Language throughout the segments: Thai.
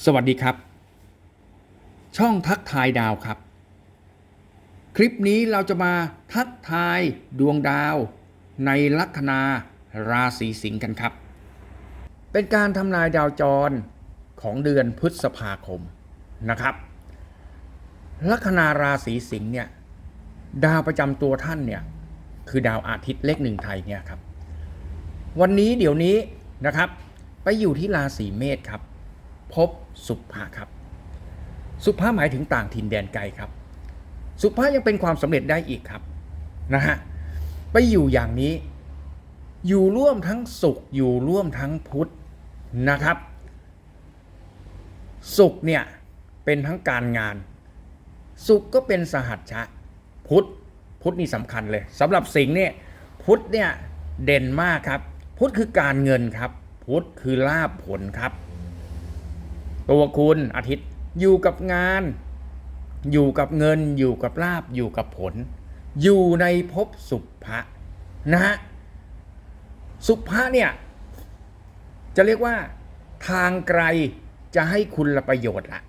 สวัสดีครับ ช่องทักทายดาวครับ คลิปนี้เราจะมาทักทายดวงดาว ในลัคนาราศีสิงห์กันครับ เป็นการทำนายดาวจรของเดือนพฤษภาคมนะครับลัคนาราศีสิงห์เนี่ยดาวประจำตัวท่านเนี่ยคือดาวอาทิตย์เลขหนึ่งไทยเนี่ยครับ วันนี้เดี๋ยวนี้นะครับ ไปอยู่ที่ราศีเมษครับ พบ สุภาครับ สุภาหมายถึงต่างถิ่นแดนไกลครับ สุภายังเป็นความสำเร็จได้อีกครับนะฮะไปอยู่อย่างนี้ อยู่ร่วมทั้งสุขอยู่ร่วมทั้งพุทธนะครับ สุขเนี่ยเป็นทั้งการงาน สุขก็เป็นสหัชชะ พุทธพุทธนี่สำคัญเลยสำหรับสิงห์เนี่ยพุทธเนี่ยเด่นมากครับ พุทธคือการเงินครับ พุทธคือลาภผลครับ ตัวคุณอาทิตย์อยู่กับงาน อยู่กับเงิน อยู่กับลาบอยู่กับผล อยู่ในภพสุภะนะฮะสุภะเนี่ย จะเรียกว่า ทางไกลจะให้คุณละประโยชน์ละ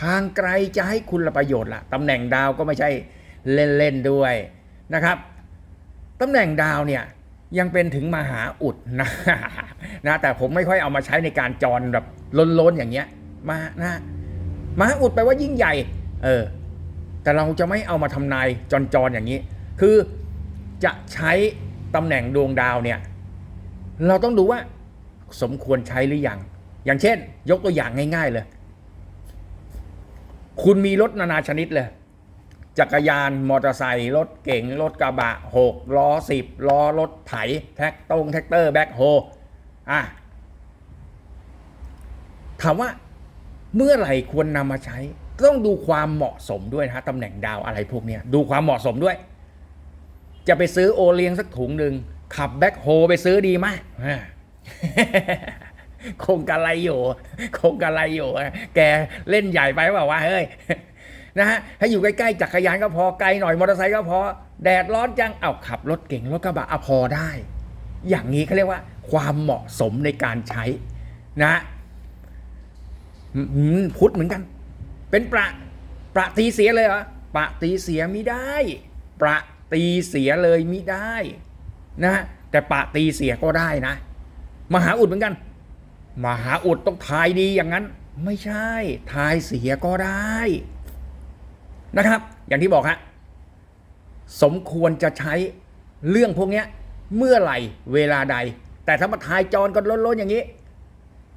ทางไกลจะให้คุณละประโยชน์ละตำแหน่งดาวก็ไม่ใช่เล่นๆด้วยนะครับตำแหน่งดาวเนี่ย ยังเป็นถึงมหาอุดนะนะแต่ผมไม่ค่อยเอามาใช้ในการจรแบบล้นๆอย่างเงี้ยมานะมหาอุดแปลว่ายิ่งใหญ่ เออ แต่เราจะไม่เอามาทำนายจรๆอย่างนี้ คือจะใช้ตำแหน่งดวงดาวเนี่ย เราต้องดูว่า สมควรใช้หรือยัง อย่างเช่น ยกตัวอย่างง่าย ๆเลย คุณมีรถนานาชนิดเลย จักรยานมอเตอร์ไซค์รถเก๋งรถกระบะหกล้อสิบล้อรถไถแท็กตรงแท็กเตอร์แบ็คโฮอะถามว่าเมื่อไหร่ควรนำมาใช้ ต้องดูความเหมาะสมด้วยนะฮะตำแหน่งดาวอะไรพวกเนี้ยดูความเหมาะสมด้วย จะไปซื้อโอเลี้ยงสักถุงหนึ่งขับแบ็คโฮไปซื้อดีไหมคงกะไรอยู่ คงกะไรอยู่ แกเล่นใหญ่ไปเปล่าวะเฮ้ย นะฮะถ้าอยู่ใกล้ๆจักรยานก็พอไกลหน่อยมอเตอร์ไซค์ก็พอ แดดร้อนจังเอาขับรถเก่งรถกระบะอพอได้ อย่างนี้เขาเรียกว่า ความเหมาะสมในการใช้นะพุทธเหมือนกัน เป็นประประตีเสียเลยเหรอประตีเสียม่ได้ ประตีเสียเลยม่ได้นะฮะแต่ประตีเสียก็ได้นะ มหาอุดเหมือนกัน มหาอุดต้องทายดีอย่างนั้น ไม่ใช่ ทายเสียก็ได้ นะครับ อย่างที่บอกฮะสมควรจะใช้เรื่องพวกนี้เมื่อไหร่เวลาใด แต่ถ้ามาทายจรกันล้นๆอย่างนี้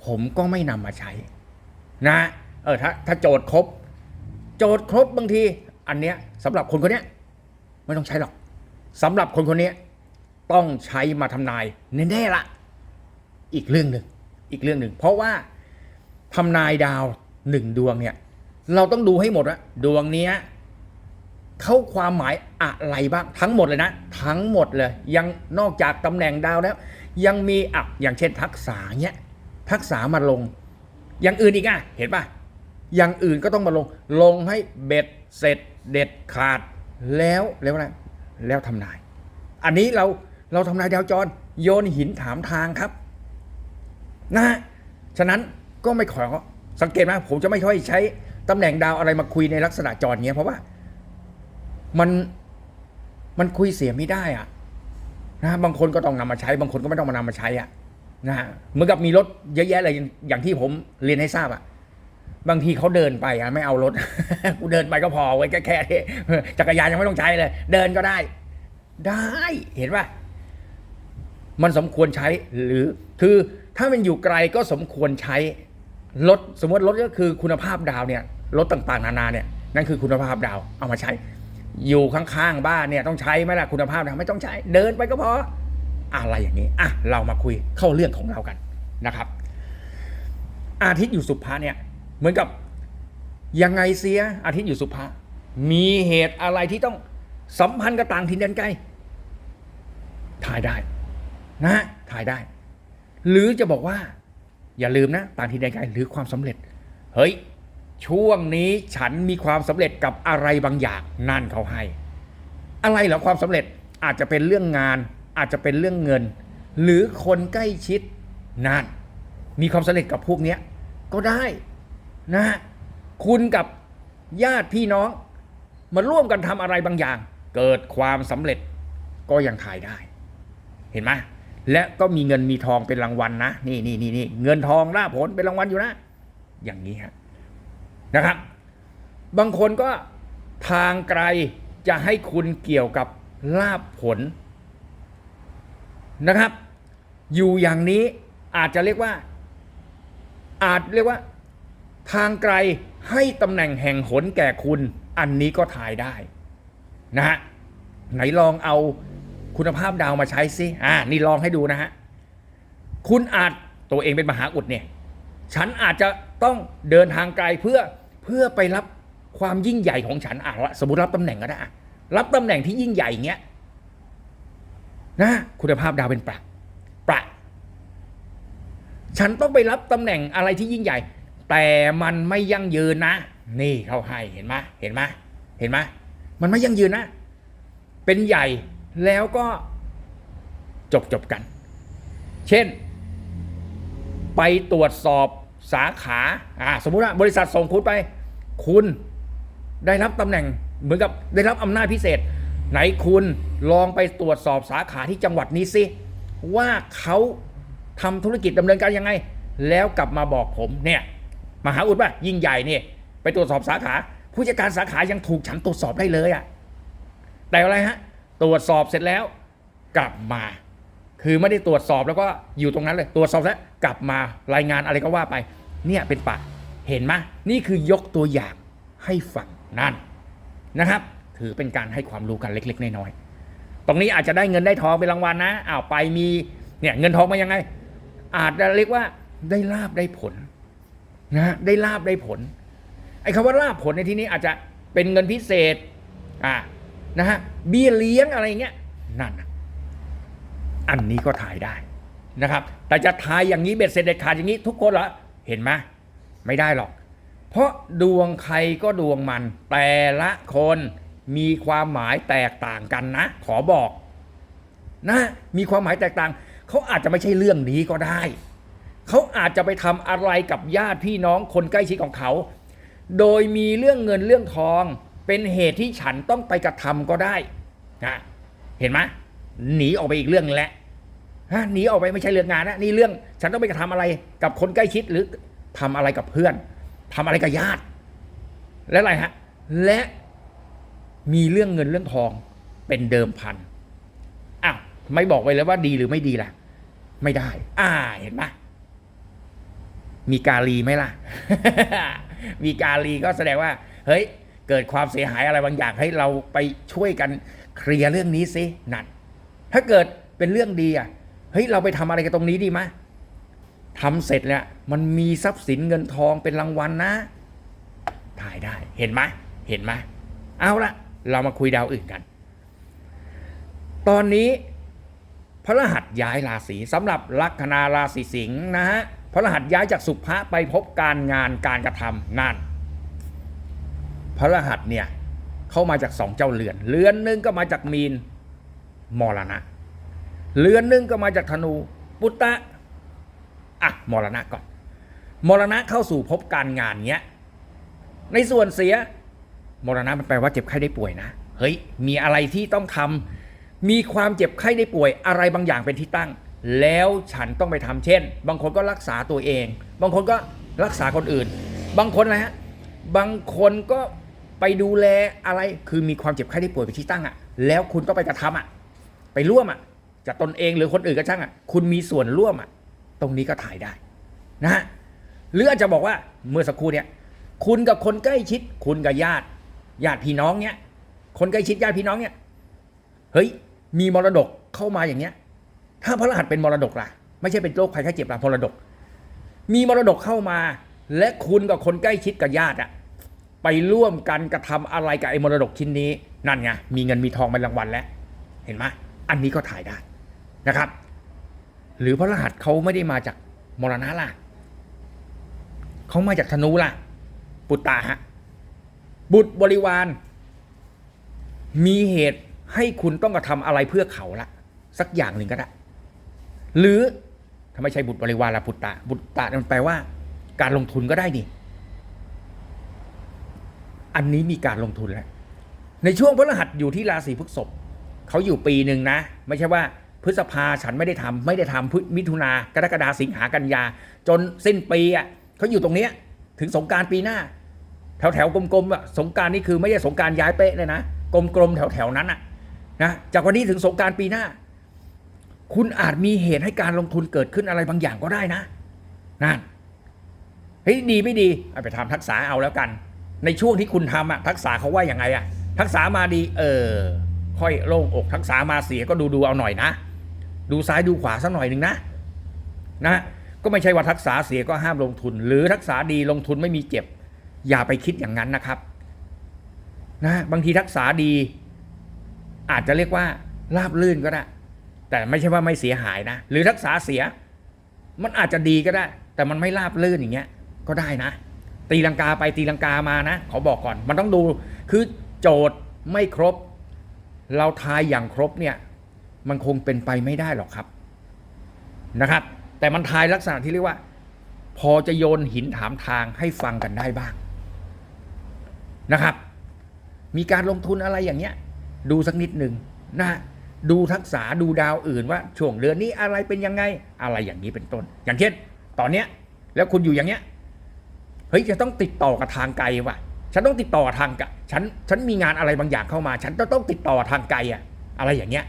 ผมก็ไม่นำมาใช้ นะเออถ้าถ้าโจทย์ครบ โจทย์ครบบางที อันเนี้ยสำหรับคนคนเนี้ยไม่ต้องใช้หรอกสำหรับคนคนเนี้ยต้องใช้มาทำนายแน่ๆละอีกเรื่องหนึ่งอีกเรื่องหนึ่งเพราะว่าทำนายดาวหนึ่งดวงเนี่ย เราต้องดูให้หมดว่าดวงเนี้ยเข้าความหมายอะไรบ้างทั้งหมดเลยนะ ทั้งหมดเลย ยังนอกจากตำแหน่งดาวแล้ว ยังมีอะอย่างเช่นทักษะเนี้ยทักษะมาลง อย่างอื่นอีกอะเห็นป่ะอย่างอื่นก็ต้องมาลงลงให้เบ็ดเสร็จเด็ดขาดแล้วแล้วอะไรแล้วทำนาย อันนี้เราเราทำนายดาวจร โยนหินถามทางครับนะฮะฉะนั้นก็ไม่ขอสังเกตไหมผมจะไม่ค่อยใช้ ตำแหน่งดาวอะไรมาคุยในลักษณะจรเงี้ยเพราะว่ามันมันคุยเสียไม่ได้อะนะบางคนก็ต้องนำมาใช้ บางคนก็ไม่ต้องมานำมาใช้อะนะเหมือนกับมีรถเยอะแยะเลยอย่างที่ผมเรียนให้ทราบอะบางทีเขาเดินไปอะไม่เอารถกูเดินไปก็พอไว้แค่แค่จักรยานยังไม่ต้องใช้เลย เดินก็ได้ ได้เห็นป่ะมันสมควรใช้หรือคือถ้ามันอยู่ไกลก็สมควรใช้ รถสมมติรถก็คือคุณภาพดาวเนี่ยรถต่างๆ นานาเนี่ยนั่นคือคุณภาพดาวเอามาใช้ อยู่ข้างๆบ้านเนี่ยต้องใช้ไหมล่ะคุณภาพดาวไม่ต้องใช้ เดินไปก็พออะไรอย่างนี้อะเรามาคุยเข้าเรื่องของเรากันนะครับ อาทิตย์อยู่สุภาเนี่ยเหมือนกับยังไงเสียอาทิตย์อยู่สุภามีเหตุอะไรที่ต้องสัมพันธ์กับต่างถิ่นแดนไกลถ่ายได้นะฮะถ่ายได้ หรือจะบอกว่า อย่าลืมนะต่างถิ่นแดนหรือความสำเร็จ เฮ้ย ช่วงนี้ฉันมีความสำเร็จกับอะไรบางอย่างนั่นเขาให้ อะไรเหรอความสำเร็จอาจจะเป็นเรื่องงาน อาจจะเป็นเรื่องเงิน หรือคนใกล้ชิดนั่นมีความสำเร็จกับพวกเนี้ยก็ได้นะฮะคุณกับญาติพี่น้อง มาร่วมกันทำอะไรบางอย่าง เกิดความสำเร็จก็ยังถ่ายได้ เห็นไหม และก็มีเงินมีทองเป็นรางวัลนะนี่นี่นี่นี่เงินทองล่าผลเป็นรางวัลอยู่นะ อย่างนี้ฮะนะครับ บางคนก็ทางไกลจะให้คุณเกี่ยวกับลาบผลนะครับ อยู่อย่างนี้อาจจะเรียกว่า อาจเรียกว่า ทางไกลให้ตำแหน่งแห่งหนแก่คุณ อันนี้ก็ทายได้นะฮะไหนลองเอา คุณภาพดาวมาใช้สิอ่านี่ลองให้ดูนะฮะ คุณอาจตัวเองเป็นมหาอุดเนี่ย ฉันอาจจะต้องเดินทางไกลเพื่อเพื่อไปรับความยิ่งใหญ่ของฉันอะสมมติรับตำแหน่งก็ได้รับตำแหน่งที่ยิ่งใหญ่เงี้ยนะคุณภาพดาวเป็นประประ ฉันต้องไปรับตำแหน่งอะไรที่ยิ่งใหญ่ แต่มันไม่ยั่งยืนนะ นี่เขาให้เห็นไหมเห็นไหมเห็นไหมมันไม่ยั่งยืนนะ เป็นใหญ่ แล้วก็จบจบกัน เช่น ไปตรวจสอบสาขาอ่าสมมุติว่าบริษัทส่งคุณไป คุณได้รับตำแหน่งเหมือนกับได้รับอำนาจพิเศษ ไหนคุณลองไปตรวจสอบสาขาที่จังหวัดนี้สิว่าเขาทำธุรกิจดำเนินการยังไง แล้วกลับมาบอกผมเนี่ยมหาอุดป่ะยิ่งใหญ่เนี่ยไปตรวจสอบสาขา ผู้จัดการสาขายังถูกฉันตรวจสอบได้เลยอะแต่อะไรฮะ ตรวจสอบเสร็จแล้ว กลับมา คือไม่ได้ตรวจสอบแล้วก็อยู่ตรงนั้นเลยตรวจสอบแล้วกลับมารายงานอะไรก็ว่าไป เนี่ยเป็นปะเห็นไหมนี่คือยกตัวอย่างให้ฟังนั่นนะครับ ถือเป็นการให้ความรู้กันเล็ก ๆน้อยๆตรงนี้อาจจะได้เงินได้ทองเป็นรางวัลนะอ้าวไปมีเนี่ยเงินทองมายังไง อาจจะเรียกว่าได้ลาบได้ผลนะฮะได้ลาบได้ผลไอ้คำว่าลาบผลในที่นี้อาจจะเป็นเงินพิเศษอ่า นะฮะเบี้ยเลี้ยงอะไรเงี้ยนั่นอันนี้ก็ถ่ายได้นะครับ แต่จะถ่ายอย่างนี้เบ็ดเสร็จเด็ดขาดอย่างนี้ทุกคนเหรอเห็นไหมไม่ได้หรอก เพราะดวงใครก็ดวงมัน แต่ละคนมีความหมายแตกต่างกันนะ ขอบอกนะมีความหมายแตกต่าง เขาอาจจะไม่ใช่เรื่องนี้ก็ได้ เขาอาจจะไปทำอะไรกับญาติพี่น้องคนใกล้ชิดของเขา โดยมีเรื่องเงินเรื่องทอง เป็นเหตุที่ฉันต้องไปกระทำก็ได้นะเห็นไหมหนีออกไปอีกเรื่องแหละฮะหนีออกไปไม่ใช่เรื่องงานนะนี่เรื่องฉันต้องไปกระทำอะไรกับคนใกล้ชิดหรือทำอะไรกับเพื่อนทำอะไรกับญาติ และอะไรฮะ และมีเรื่องเงินเรื่องทองเป็นเดิมพันอ้าวไม่บอกไว้เลยว่าดีหรือไม่ดีล่ะ ไม่ได้ อ่าเห็นไหมมีกาลีไหมล่ะ มีกาลีก็แสดงว่า เฮ้ย เกิดความเสียหายอะไรบางอย่างให้เราไปช่วยกันเคลียร์เรื่องนี้สินั่นถ้าเกิดเป็นเรื่องดีอะเฮ้ยเราไปทำอะไรกันตรงนี้ดีไหมทำเสร็จแล้วมันมีทรัพย์สินเงินทองเป็นรางวัลนะถ่ายได้เห็นไหมเห็นไหมเอาละเรามาคุยดาวอื่นกัน ตอนนี้พระรหัสย้ายราศีสำหรับลัคนาราศีสิงห์นะฮะพระรหัสย้ายจากสุภะไปพบการงานการกระทำนั่น พระรหัสเนี่ยเข้ามาจากสองเจ้าเรือน เรือนหนึ่งก็มาจากมีนมรณะ เรือนหนึ่งก็มาจากธนู ปุตตะอะมรณะก่อนมรณะเข้าสู่พบการงานเนี้ยในส่วนเสียมรณะมันแปลว่าเจ็บไข้ได้ป่วยนะเฮ้ยมีอะไรที่ต้องทำมีความเจ็บไข้ได้ป่วยอะไรบางอย่างเป็นที่ตั้ง แล้วฉันต้องไปทำเช่น บางคนก็รักษาตัวเอง บางคนก็รักษาคนอื่น บางคนอะไรฮะบางคนก็ ไปดูแลอะไรคือมีความเจ็บไข้ได้ป่วยเป็นที่ตั้งอะ่ะ แล้วคุณก็ไปกระทำอะ่ะ ไปร่วมอะ่ะจะตนเองหรือคนอื่นก็ช่างอะ่ะ คุณมีส่วนร่วมอะ่ะ ตรงนี้ก็ถ่ายได้นะฮะหรืออาจจะบอกว่าเมื่อสักครู่เนี่ยคุณกับคนใกล้ชิด คุณกับญาติญาติพี่น้องเนี่ยคนใกล้ชิดญาติพี่น้องเนี่ยเฮ้ยมีมรดกเข้ามาอย่างเงี้ย ถ้าพระรหัสเป็นมรดกล่ะ ไม่ใช่เป็นโรคภัยไข้เจ็บล่ะมรดก มีมรดกเข้ามา และคุณกับคนใกล้ชิดกับญาติอะ ไปร่วมกันกระทำอะไรกับไอ้มรดกชิ้นนี้ นั่นไงมีเงินมีทองเป็นรางวัลแล้ว เห็นไหมอันนี้ก็ถ่ายได้นะครับ หรือพระรหัสเขาไม่ได้มาจากมรณะล่ะเขามาจากธนูล่ะ ปุตตาฮะบุตรบริวาร มีเหตุให้คุณต้องกระทำอะไรเพื่อเขาละสักอย่างหนึ่งก็ได้ หรือถ้าไมใช่บุตรบริวารละปุตตะบุตตะมันแปลว่า การลงทุนก็ได้นี่ อันนี้มีการลงทุนแล้วในช่วงพฤหัสอยู่ที่ราศีพฤษภเขาอยู่ปีหนึ่งนะ ไม่ใช่ว่าพฤษภาฉันไม่ได้ทำไม่ได้ทำพฤมิถุนากรกฎาสิงหากันยา จนสิ้นปีอะเขาอยู่ตรงเนี้ยถึงสงการปีหน้า แถวแถวๆกลมๆอะสงการนี่คือไม่ใช่สงการย้ายเป๊ะเลยนะกลมๆแถวๆนั้นอะนะจากวันนี้ถึงสงการปีหน้า คุณอาจมีเหตุให้การลงทุนเกิดขึ้นอะไรบางอย่างก็ได้นะนั่นเฮ้ยดีไม่ดีเอาไปทำทักษะเอาแล้วกัน ในช่วงที่คุณทำอะทักษะเขาว่าอย่างไงอะทักษะมาดี เออ ค่อยโล่งอก ทักษะมาเสียก็ดูดูๆเอาหน่อยนะ ดูซ้ายดูขวาสักหน่อยหนึ่งนะ นะก็ไม่ใช่ว่าทักษะเสียก็ห้ามลงทุน หรือทักษะดีลงทุนไม่มีเจ็บ อย่าไปคิดอย่างนั้นนะครับ นะบางทีทักษะดี อาจจะเรียกว่าราบลื่นก็ได้ แต่ไม่ใช่ว่าไม่เสียหายนะ หรือทักษะเสีย มันอาจจะดีก็ได้ แต่มันไม่ราบลื่นอย่างเงี้ย ก็ได้นะ ตีลังกาไปตีลังกามานะขอบอกก่อน มันต้องดูคือโจทย์ไม่ครบ เราทายอย่างครบเนี่ยมันคงเป็นไปไม่ได้หรอกครับนะครับ แต่มันทายลักษณะที่เรียกว่า พอจะโยนหินถามทางให้ฟังกันได้บ้างนะครับ มีการลงทุนอะไรอย่างเงี้ย ดูสักนิดหนึ่งนะดูทักษะดูดาวอื่นว่าช่วงเดือนนี้อะไรเป็นยังไงอะไรอย่างนี้เป็นต้น อย่างเช่น ตอนเนี้ยแล้วคุณอยู่อย่างเงี้ย เฮ้ยจะต้องติดต่อกับทางไกลว่ะ ฉันต้องติดต่อทางกลฉันฉันมีงานอะไรบางอย่างเข้ามา ฉันต้องต้องติดต่อทางไกลอะอะไรอย่างเงี้ย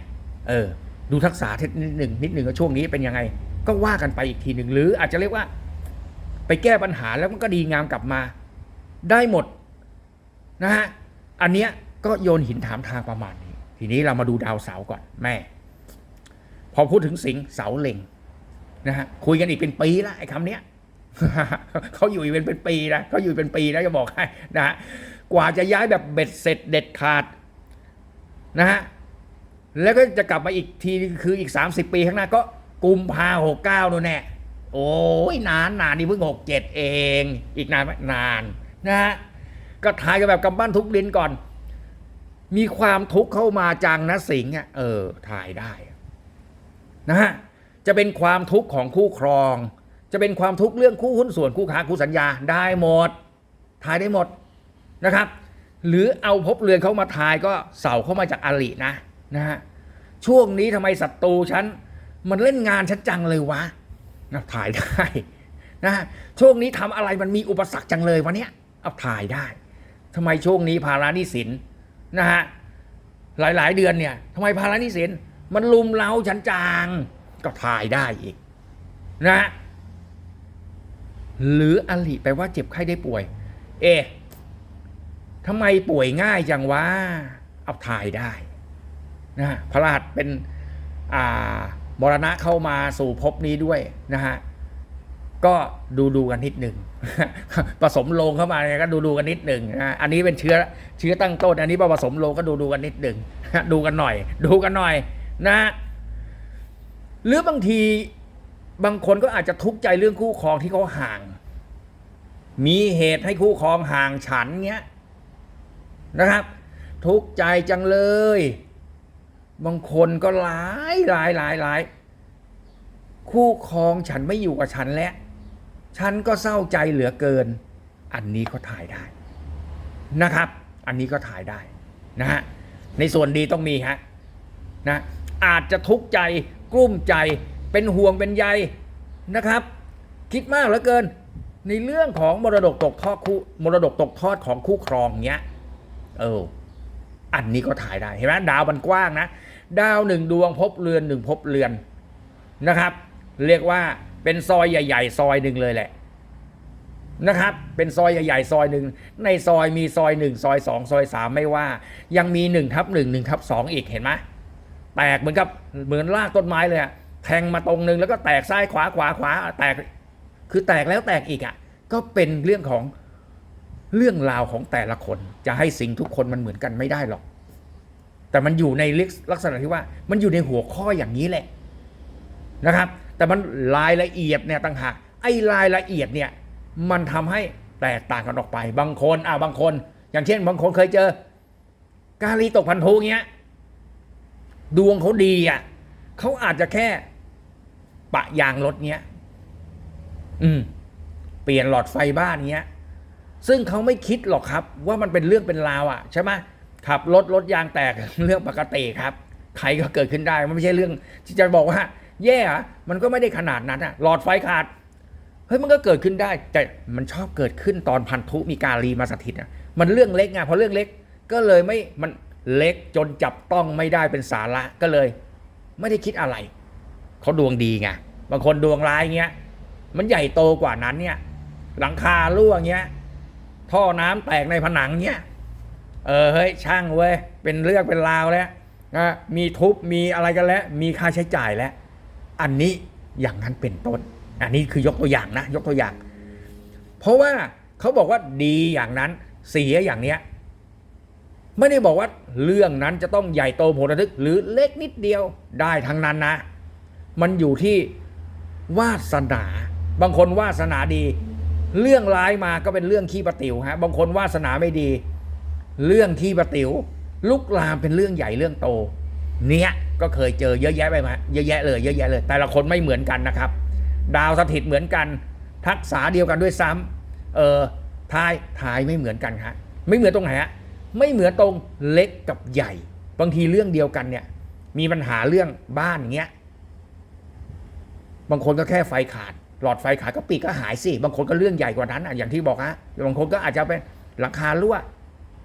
เออ ดูทักษะนิดหนึ่งนิดหนึ่งช่วงนี้เป็นยังไง ก็ว่ากันไปอีกทีหนึ่งหรืออาจจะเรียกว่า ไปแก้ปัญหาแล้วมันก็ดีงามกลับมา ได้หมดนะฮะอันเนี้ยก็โยนหินถามทางประมาณนี้ ทีนี้เรามาดูดาวเสาร์ก่อนแม่ พอพูดถึงสิงเสาเล็งนะฮะคุยกันอีกเป็นปีละไอ้คำเนี้ย เขาอยู่เป็นเป็นปีนะเขาอยู่เป็นปีนะจะบอกให้นะฮะกว่าจะย้ายแบบเบ็ดเสร็จเด็ดขาดนะฮะแล้วก็จะกลับมาอีกทีคืออีก 30 ปีข้างหน้าก็กุมภาหกเก้านู่นแน่โอ้ยนานนานนี่เพิ่งหกเจ็ดเอง อีกนานไหมนานนะฮะก็ทายกันแบบกำปั้นทุกดินก่อน มีความทุกข์เข้ามาจังนะสิงห์อะเออถ่ายได้นะฮะจะเป็นความทุกข์ของคู่ครอง จะเป็นความทุกข์เรื่องคู่หุ้นส่วนคู่ค้าคู่สัญญาได้หมดทายได้หมดนะครับ หรือเอาภพบเรือนเขามาทายก็เสาเข้ามาจากอลินะนะฮะช่วงนี้ทำไมศัตรูฉันมันเล่นงานฉันจังเลยวะนะถ่ายได้นะช่วงนี้ทำอะไรมันมีอุปสรรคจังเลยวันเนี้ยเอาถ่ายได้ทำไมช่วงนี้ภาราหนิสินนะฮะหลายๆ เดือนเนี่ยทำไมภาราหนิสินมันลุมเล้าฉันจังก็ถ่ายได้อีกนะฮะ หรืออลิแปลว่าเจ็บไข้ได้ป่วย เอ๊ะทำไมป่วยง่ายจังวะเอาถ่ายได้นะพระราชเป็นอ่ามรณะเข้ามาสู่ภพนี้ด้วยนะฮะก็ดูดูกันนิดหนึ่งผสมโลงเข้ามาเนี่ยก็ดูดูกันนิดหนึ่งนะอันนี้เป็นเชื้อเชื้อตั้งต้น อันนี้พอผสมโลงก็ดูดูกันนิดหนึ่งดูกันหน่อย ดูกันหน่อยนะ หรือบางที บางคนก็อาจจะทุกข์ใจเรื่องคู่ครองที่เขาห่าง มีเหตุให้คู่ครองห่างฉันเงี้ยนะครับ ทุกข์ใจจังเลย บางคนก็หลายหลายหลายหลายคู่ครองฉันไม่อยู่กับฉันแล้ว ฉันก็เศร้าใจเหลือเกิน อันนี้ก็ถ่ายได้นะครับ อันนี้ก็ถ่ายได้นะฮะในส่วนดีต้องมีฮะนะอาจจะทุกข์ใจกลุ้มใจ เป็นห่วงเป็นใยนะครับ คิดมากเหลือเกิน ในเรื่องของมรดกตกทอดคู่มรดกตกทอดของคู่ครองเนี้ยเอออันนี้ก็ถ่ายได้เห็นไหมดาวมันกว้างนะ ดาวหนึ่งดวงพบเรือนหนึ่งพบเรือนนะครับ เรียกว่าเป็นซอยใหญ่ ๆ ซอยหนึ่งเลยแหละนะครับ เป็นซอยใหญ่ ๆ ซอยหนึ่งในซอยมีซอยหนึ่งซอยสองซอยสามไม่ว่า ยังมีหนึ่งทับหนึ่งหนึ่งทับสองอีกเห็นไหมแตกเหมือนกับเหมือนรากต้นไม้เลยอะ แทงมาตรงนึงแล้วก็แตกซ้ายขวาขวาขวาแตก คือแตกแล้วแตกอีกอะ ก็เป็นเรื่องของเรื่องราวของแต่ละคน จะให้สิ่งทุกคนมันเหมือนกันไม่ได้หรอก แต่มันอยู่ในลักษณะที่ว่า มันอยู่ในหัวข้ออย่างนี้แหละนะครับ แต่มันรายละเอียดเนี่ยต่างหากไอ้รายละเอียดเนี่ย มันทำให้แตกต่างกันออกไป บางคนอ่าบางคน อย่างเช่น บางคนเคยเจอ กาลีตกพันธุเงี้ย ดวงเขาดีอะเขาอาจจะแค่ ปะยางรถเนี้ย อืม เปลี่ยนหลอดไฟบ้านเงี้ย ซึ่งเขาไม่คิดหรอกครับ ว่ามันเป็นเรื่องเป็นราวอะใช่ไหมขับรถรถยางแตกเรื่องปกติครับ ใครก็เกิดขึ้นได้ มันไม่ใช่เรื่องที่จะบอกว่า แย่อะมันก็ไม่ได้ขนาดนั้นอะหลอดไฟขาดเฮ้ยมันก็เกิดขึ้นได้ แต่มันชอบเกิดขึ้นตอนพันธุมีการีมาสถิตอะมันเรื่องเล็กไงพอเรื่องเล็กก็เลยไม่มันเล็กจนจับต้องไม่ได้เป็นสาระก็เลย ไม่ได้คิดอะไร เขาดวงดีไงบางคนดวงร้ายเงี้ย มันใหญ่โตกว่านั้นเนี่ย หลังคารั่วเงี้ย ท่อน้ำแตกในผนังเงี้ย เออเฮ้ยช่างเว้ยเป็นเรื่องเป็นราวแล้วนะมีทุบมีอะไรกันแล้ว มีค่าใช้จ่ายแล้ว อันนี้อย่างนั้นเป็นต้น อันนี้คือยกตัวอย่างนะ ยกตัวอย่าง เพราะว่าเขาบอกว่าดีอย่างนั้นเสียอย่างเนี้ยไม่ได้บอกว่าเรื่องนั้นจะต้องใหญ่โตโหดระทึกหรือเล็กนิดเดียวได้ทั้งนั้นนะ มันอยู่ที่วาสนา บางคนวาสนาดี เรื่องร้ายมาก็เป็นเรื่องขี้ประติ๋วฮะบางคนวาสนาไม่ดี เรื่องขี้ประติ๋วลุกลามเป็นเรื่องใหญ่เรื่องโต เนี้ยก็เคยเจอเยอะแยะไปมาเยอะแยะเลยเยอะแยะเลย แต่ละคนไม่เหมือนกันนะครับ ดาวสถิตเหมือนกัน ทักษะเดียวกันด้วยซ้ำเออทายทายไม่เหมือนกันฮะไม่เหมือนตรงไหนฮะไม่เหมือนตรงเล็กกับใหญ่ บางทีเรื่องเดียวกันเนี่ยมีปัญหาเรื่องบ้านเงี้ย บางคนก็แค่ไฟขาด หลอดไฟขาดก็ปีกก็หายสิ บางคนก็เรื่องใหญ่กว่านั้นอะอย่างที่บอกฮะบางคนก็อาจจะเป็นหลังคารั่ว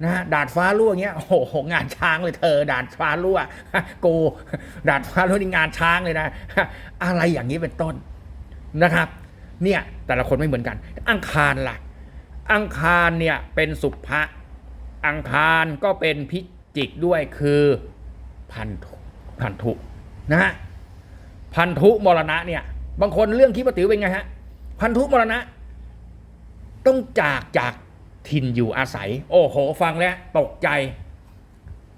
นะฮะดาดฟ้ารั่วเงี้ยโอ้โหงานช้างเลยเธอ ดาดฟ้ารั่วโกดาดฟ้ารั่วนี่งานช้างเลยนะ อะไรอย่างนี้เป็นต้นนะครับ เนี่ยแต่ละคนไม่เหมือนกัน อังคารล่ะ อังคารเนี่ยเป็นสุภะอังคารก็เป็นพิจิกด้วยคือพันธุพันธุนะฮะ พันธุมรณะเนี่ย บางคนเรื่องคิดปฏิวเป็นไงฮะ พันธุมรณะ ต้องจากจากถิ่นอยู่อาศัย โอ้โห ฟังแล้วตกใจ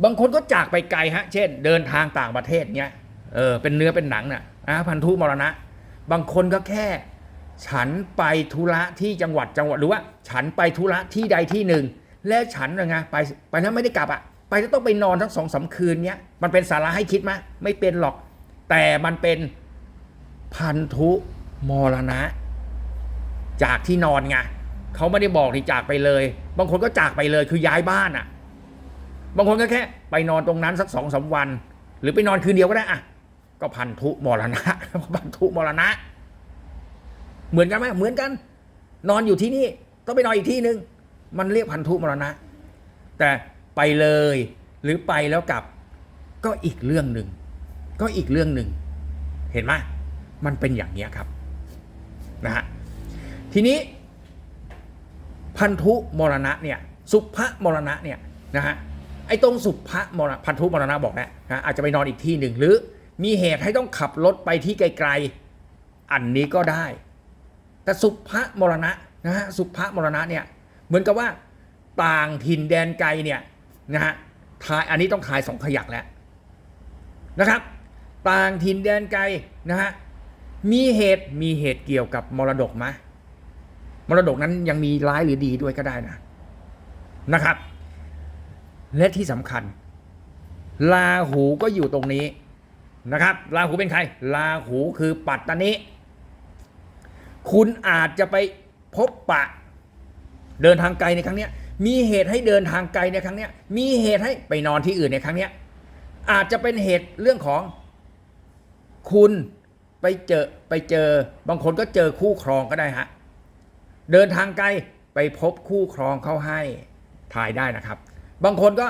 บางคนก็จากไปไกลฮะ เช่น เดินทางต่างประเทศเนี้ย เออ เป็นเนื้อเป็นหนังน่ะอะพันธุมรณะ บางคนก็แค่ ฉันไปธุระที่จังหวัดจังหวัดหรือว่า ฉันไปธุระที่ใดที่หนึ่ง และฉันไงไปไปแล้วไม่ได้กลับอะ ไปแล้วต้องไปนอนทั้งสองสามคืนเนี้ย มันเป็นสาระให้คิดไหมไม่เป็นหรอก แต่มันเป็นพันธุมรณะ จากที่นอนไงเขาไม่ได้บอกที่จากไปเลย บางคนก็จากไปเลยคือย้ายบ้านอะ บางคนก็แค่ ไปนอนตรงนั้นสักสองสาวัน หรือไปนอนคืนเดียวก็ได้อะก็พันธุมรณะพันธุมรณะ เหมือนกันไหมเหมือนกัน นอนอยู่ที่นี่ต้องไปนอนอีกที่หนึ่งมันเรียกพันธุมรณะ แต่ไปเลย หรือไปแล้วกลับก็อีกเรื่องหนึ่ง ก็อีกเรื่องหนึ่งเห็นไหมมันเป็นอย่างนี้ครับนะฮะทีนี้ พันธุมรณะเนี่ยสุภมรณะเนี่ยนะฮะไอ้ตรงสุภมรณะพันธุมรณะบอกแล้วนะอาจจะไปนอนอีกที่หนึ่งหรือ มีเหตุให้ต้องขับรถไปที่ไกลๆ อันนี้ก็ได้ แต่สุภมรณะนะฮะสุภมรณะเนี่ยเหมือนกับว่าต่างถิ่นแดนไกลเนี่ยนะฮะทายอันนี้ต้องทายสองขยักแล้วนะครับ ต่างถิ่นแดนไกลนะฮะมีเหตุมีเหตุเกี่ยวกับมรดกไหมมรดกนั้นยังมีร้ายหรือดีด้วยก็ได้นะนะครับ และที่สำคัญลาหูก็อยู่ตรงนี้นะครับลาหูเป็นใครลาหูคือปัตตานิคุณอาจจะไปพบปะ เดินทางไกลในครั้งเนี้ย มีเหตุให้เดินทางไกลในครั้งเนี้ย มีเหตุให้ไปนอนที่อื่นในครั้งเนี้ย อาจจะเป็นเหตุเรื่องของ คุณไปเจอไปเจอบางคนก็เจอคู่ครองก็ได้ฮะเดินทางไกลไปพบคู่ครองเขาให้ทายได้นะครับ บางคนก็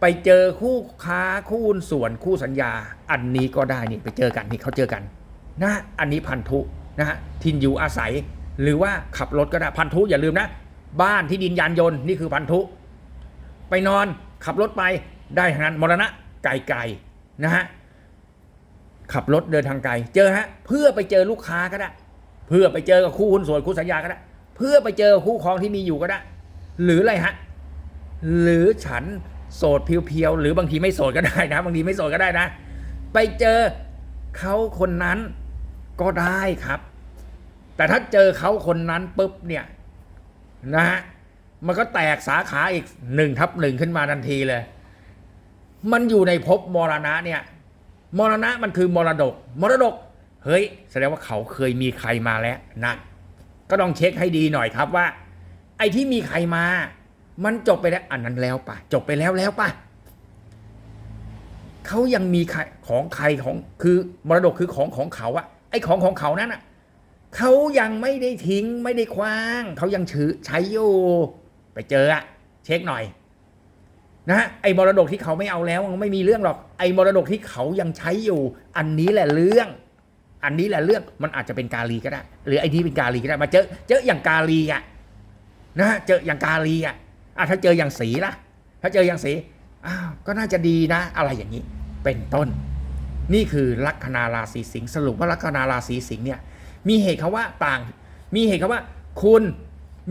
ไปเจอคู่ค้าคู่ส่วนคู่สัญญา อันนี้ก็ได้นี่ไปเจอกันนี่เขาเจอกันนะอันนี้พันธุนะฮะทินอยู่อาศัย หรือว่าขับรถก็ได้พันธุอย่าลืมนะ บ้านที่ดินยานยนต์นี่คือพันธุ ไปนอนขับรถไปได้ทั้งนั้นมรณะไกลๆนะฮะ ขับรถเดินทางไกล เจอฮะ เพื่อไปเจอลูกค้าก็ได้ เพื่อไปเจอกับคู่หุ้นส่วนคู่สัญญาก็ได้ เพื่อไปเจอคู่ครองที่มีอยู่ก็ได้ หรืออะไรฮะ หรือฉันโสดเพียวๆหรือบางทีไม่โสดก็ได้นะ บางทีไม่โสดก็ได้นะ ไปเจอเขาคนนั้นก็ได้ครับ แต่ถ้าเจอเขาคนนั้นปุ๊บเนี่ยนะฮะมันก็แตกสาขาอีกหนึ่งทับหนึ่งขึ้นมาทันทีเลย มันอยู่ในภพมรณะเนี่ย มรณะมันคือมรดก มรดก เฮ้ย แสดงว่าเขาเคยมีใครมาแล้วนั่นก็ต้องเช็คให้ดีหน่อยครับว่า ไอ้ที่มีใครมา มันจบไปแล้วอันนั้นแล้วป่ะจบไปแล้วแล้วป่ะเขายังมีใครของใครของคือมรดกคือของของเขาอะไอ้ของของเขานั้นอะเขายังไม่ได้ทิ้งไม่ได้คว้าง เขายังถือใช้อยู่ไปเจออะเช็คหน่อย นะไอ้มรดกที่เขาไม่เอาแล้วมันไม่มีเรื่องหรอก ไอ้มรดกที่เขายังใช้อยู่ อันนี้แหละเรื่อง อันนี้แหละเรื่องมันอาจจะเป็นกาลีก็ได้ หรือไอ้นี่เป็นกาลีก็ได้มาเจอเจออย่างกาลีอะนะเจออย่างกาลีอะอะถ้าเจออย่างสีล่ะ ถ้าเจออย่างสีอ้าวก็น่าจะดีนะ อะไรอย่างนี้ เป็นต้น นี่คือลัคนาราศีสิงห์สรุปว่าลัคนาราศีสิงห์เนี่ยมีเหตุคำว่าต่าง มีเหตุคำว่า คุณ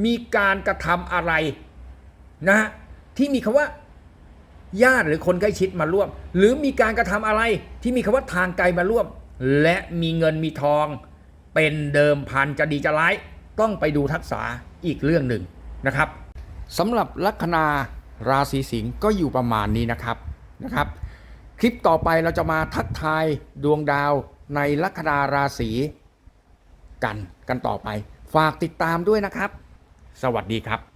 มีการกระทำอะไรนะฮะที่มีคำว่า ญาติหรือคนใกล้ชิดมาร่วม หรือมีการกระทำอะไรที่มีคำว่าทางไกลมาร่วม และมีเงินมีทอง เป็นเดิมพันจะดีจะร้าย ต้องไปดูทักษะอีกเรื่องหนึ่งนะครับสำหรับลัคนาราศีสิงห์ก็อยู่ประมาณนี้นะครับนะครับ คลิปต่อไปเราจะมาทักทายดวงดาวในลัคนาราศีกันกันต่อไป ฝากติดตามด้วยนะครับ สวัสดีครับ